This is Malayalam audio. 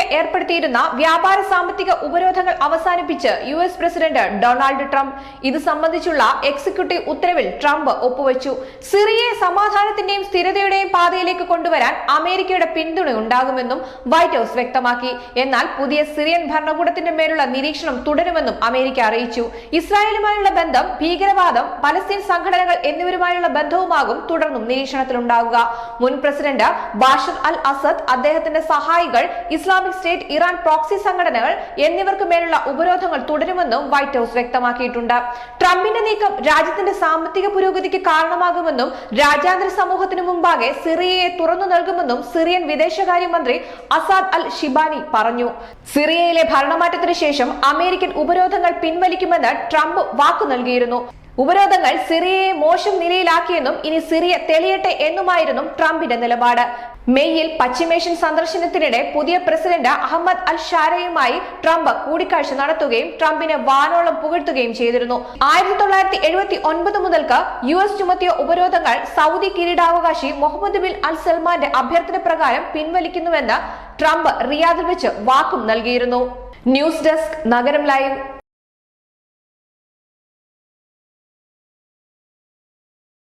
ഏർപ്പെടുത്തിയിരുന്ന വ്യാപാര സാമ്പത്തിക ഉപരോധങ്ങൾ അവസാനിപ്പിച്ച് U S president Donald Trump. ഇത് സംബന്ധിച്ചുള്ള എക്സിക്യൂട്ടീവ് ഉത്തരവിൽ ട്രംപ് ഒപ്പുവച്ചു. സിറിയയെ സമാധാനത്തിന്റെയും സ്ഥിരതയുടെയും പാതയിലേക്ക് കൊണ്ടുവരാൻ അമേരിക്കയുടെ പിന്തുണ ഉണ്ടാകുമെന്നും വൈറ്റ് ഹൌസ് വ്യക്തമാക്കി. എന്നാൽ പുതിയ സിറിയൻ ഭരണകൂടത്തിന്റെ മേലുള്ള നിരീക്ഷണം തുടരുമെന്നും അമേരിക്ക അറിയിച്ചു. ഇസ്രായേലുമായുള്ള ബന്ധം ഭീകരവാദം പലസ്തീൻ സംഘടനകൾ എന്നിവരുമായുള്ള ബന്ധവുമാകും തുടർന്നും നിരീക്ഷണത്തിലുണ്ടാകുക മുൻ പ്രസിഡന്റ് ബാഷർ അൽ അസദ് അദ്ദേഹത്തിന്റെ സഹായികൾ ഇസ്ലാമിക് സ്റ്റേറ്റ് ഇറാൻ പ്രോക്സി സംഘടനകൾ എന്നിവർക്ക് മേലുള്ള ഉപരോധങ്ങൾ തുടരുമെന്നും വൈറ്റ് ഹൌസ് വ്യക്തമാക്കിയിട്ടുണ്ട്. ട്രംപിന്റെ നീക്കം രാജ്യത്തിന്റെ സാമ്പത്തിക പുരോഗതിക്ക് കാരണമാകുമെന്നും രാജ്യാന്തര സമൂഹത്തിനു മുമ്പാകെ സിറിയയെ തുറന്നു നൽകുമെന്നും സിറിയൻ വിദേശകാര്യമന്ത്രി അസാദ് അൽ ഷിബാനി പറഞ്ഞു. സിറിയയിലെ ഭരണമാറ്റത്തിനു ശേഷം അമേരിക്കൻ ഉപരോധങ്ങൾ പിൻവലിക്കുമെന്ന് ട്രംപ് വാക്കു നൽകിയിരുന്നു. ഉപരോധങ്ങൾ സിറിയയെ മോശം നിലയിലാക്കിയെന്നും ഇനി സിറിയ തെളിയട്ടെ എന്നുമായിരുന്നു ട്രംപിന്റെ നിലപാട്. മെയ്യിൽ പശ്ചിമേഷ്യൻ സന്ദർശനത്തിനിടെ പുതിയ പ്രസിഡന്റ് അഹമ്മദ് അൽ ഷാരയുമായി ട്രംപ് കൂടിക്കാഴ്ച നടത്തുകയും ട്രംപിനെ വാനോളം പുകഴ്ത്തുകയും ചെയ്തിരുന്നു. ആയിരത്തി തൊള്ളായിരത്തി എഴുപത്തി ഒൻപത് മുതൽക്ക് യു എസ് ചുമത്തിയ ഉപരോധങ്ങൾ സൗദി കിരീടാവകാശി മുഹമ്മദ് ബിൻ അൽ സൽമാന്റെ അഭ്യർത്ഥന പ്രകാരം പിൻവലിക്കുന്നുവെന്ന് ട്രംപ് റിയാദിൽ വെച്ച് വാക്കും നൽകിയിരുന്നു. News desk Nagaram live.